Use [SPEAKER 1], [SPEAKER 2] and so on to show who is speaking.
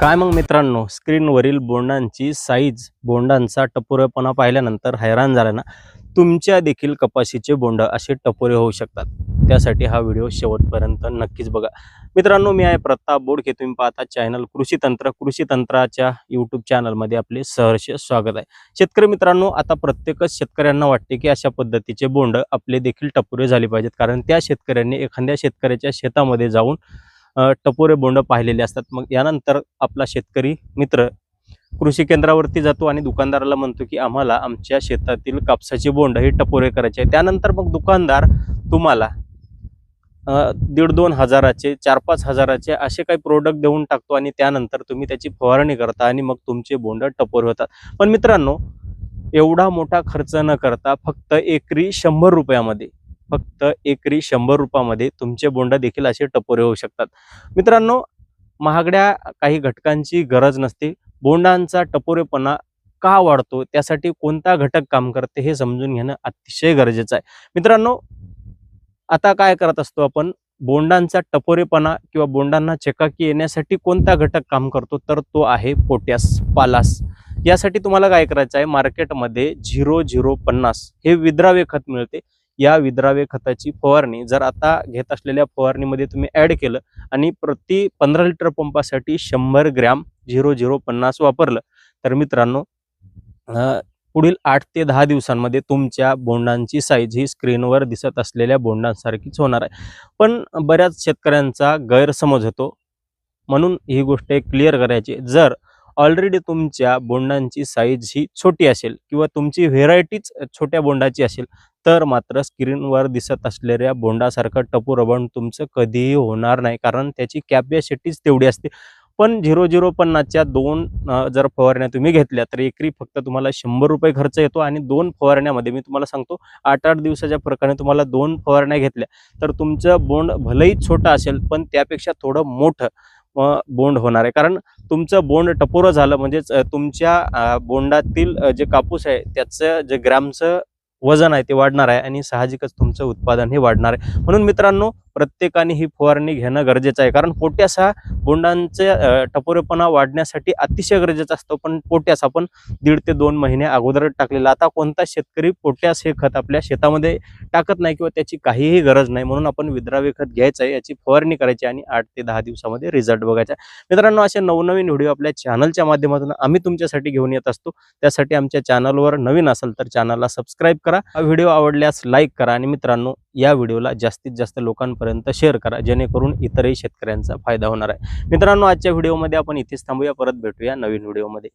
[SPEAKER 1] काय मग मित्रांनो? स्क्रीनवरील बोंडांची साईज बोंडांचा टपोरेपणा पाहिल्यानंतर हैराण झाला ना? तुमच्या देखील कपाशीचे बोंड असे टपोरे होऊ शकतात. त्यासाठी हा व्हिडिओ शेवटपर्यंत नक्कीच बघा. मित्रांनो मी आहे प्रताप बोडके. तुम्ही पाहता चॅनल कृषी तंत्र. कृषी तंत्राच्या यूट्यूब चॅनलमध्ये आपले सहर्ष स्वागत आहे. शेतकरी मित्रांनो आता प्रत्येकच शेतकऱ्यांना वाटते की अशा पद्धतीचे बोंड आपले देखील टपोरे झाले पाहिजेत. कारण त्या शेतकऱ्यांनी एखाद्या शेतकऱ्याच्या शेतामध्ये जाऊन टपोरे बोंड पाहिलेले असतात. मग यानंतर आपला शेतकरी मित्र कृषी केंद्रावरती जातो आणि दुकानदाराला म्हणतो की आम्हाला आमच्या शेतातील कापसाचे बोंड हे टपोरे करायचे आहे. त्यानंतर मग दुकानदार तुम्हाला दीड दोन हजाराचे चार पाच हजाराचे असे काही प्रोडक्ट देऊन टाकतो आणि त्यानंतर तुम्ही त्याची फवारणी करता आणि मग तुमचे बोंड टपोरे होतात. पण मित्रांनो एवढा मोठा खर्च न करता फक्त एकरी शंभर रुपयामध्ये फक्त एकरी शंभर रुपयामध्ये तुमचे बोंड देखील असे टपोरे होऊ शकतात. मित्रांनो महागड्या काही घटकांची गरज नसते. बोंडांचा टपोरेपणा का वाढतो? त्यासाठी कोणता घटक काम करते हे समजून घेणं अतिशय गरजेचं आहे. मित्रांनो आता काय करत असतो आपण? बोंडांचा टपोरेपणा किंवा बोंडांना चकाकी येण्यासाठी कोणता घटक काम करतो? तर तो आहे पोट्यास पालास. यासाठी तुम्हाला काय करायचं आहे? मार्केटमध्ये झिरो झिरो पन्नास हे विद्राव्य खत मिळते. या विद्राव्य खताची फवारणी जर आता घेत असलेल्या फवारणीमध्ये तुम्ही ऍड केलं आणि प्रति पंधरा लिटर पंपासाठी शंभर ग्रॅम झिरो झिरो पन्नास वापरलं तर मित्रांनो पुढील आठ ते दहा दिवसांमध्ये तुमच्या बोंडांची साईज ही स्क्रीनवर दिसत असलेल्या बोंडांसारखीच होणार आहे. पण बऱ्याच शेतकऱ्यांचा गैरसमज होतो. म्हणून ही गोष्ट एक क्लिअर करायची जर ऑलरेडी तुमच्या बोंडांची साईज ही छोटी असेल किंवा तुमची व्हेरायटीच छोट्या बोंडाची असेल तर मात्र स्क्रीनवर दिसत असलेल्या बोंडासारखं टपूर बोंड तुमचं कधीही होणार नाही. कारण त्याची कॅपॅसिटीच तेवढी असते. पण झिरो झिरो पन्नासच्या दोन जर फवारण्या तुम्ही घेतल्या तर एकरी फक्त तुम्हाला शंभर रुपये खर्च येतो आणि दोन फवारण्यामध्ये मी तुम्हाला सांगतो आठ आठ दिवसाच्या प्रकारे तुम्हाला दोन फवारण्या घेतल्या तर तुमचं बोंड भलेही छोटं असेल पण त्यापेक्षा थोडं मोठं बोंड होणार आहे. कारण तुमचं बोंड टपोरं झालं म्हणजेच तुमच्या बोंडातील जे कापूस आहे त्याचं जे ग्रॅमचं वजन आहे ते वाढणार आहे आणि साहजिकच तुमचं उत्पादन हे वाढणार आहे. म्हणून मित्रांनो प्रत्येकाने ही फवारणी घेणं गरजेचं आहे. कारण पोट्यास हा बोंडांचे टपोरेपणा वाढण्यासाठी अतिशय गरजेचा असतो. पण पोट्यास आपण दीड ते दोन महिने अगोदर टाकलेला. आता कोणता शेतकरी पोट्यास हे खत आपल्या शेतामध्ये टाकत नाही किंवा त्याची काहीही गरज नाही. म्हणून आपण विद्रावे खत घ्यायचं आहे. याची फवारणी करायची आणि आठ ते दहा दिवसामध्ये रिझल्ट बघायचा आहे. मित्रांनो असे नवनवीन व्हिडिओ आपल्या चॅनलच्या माध्यमातून आम्ही तुमच्यासाठी घेऊन येत असतो. त्यासाठी आमच्या चॅनलवर नवीन असेल तर चॅनलला सबस्क्राईब करा. हा व्हिडिओ आवडल्यास लाईक करा. आणि मित्रांनो या व्हिडिओला जास्तीत जास्त लोकांपर्यंत शेअर करा जेणेकरून इतरही शेतकऱ्यांचा फायदा होणार आहे. मित्रांनो आजच्या व्हिडिओमध्ये आपण इथेच थांबूया. परत भेटूया नवीन व्हिडिओमध्ये.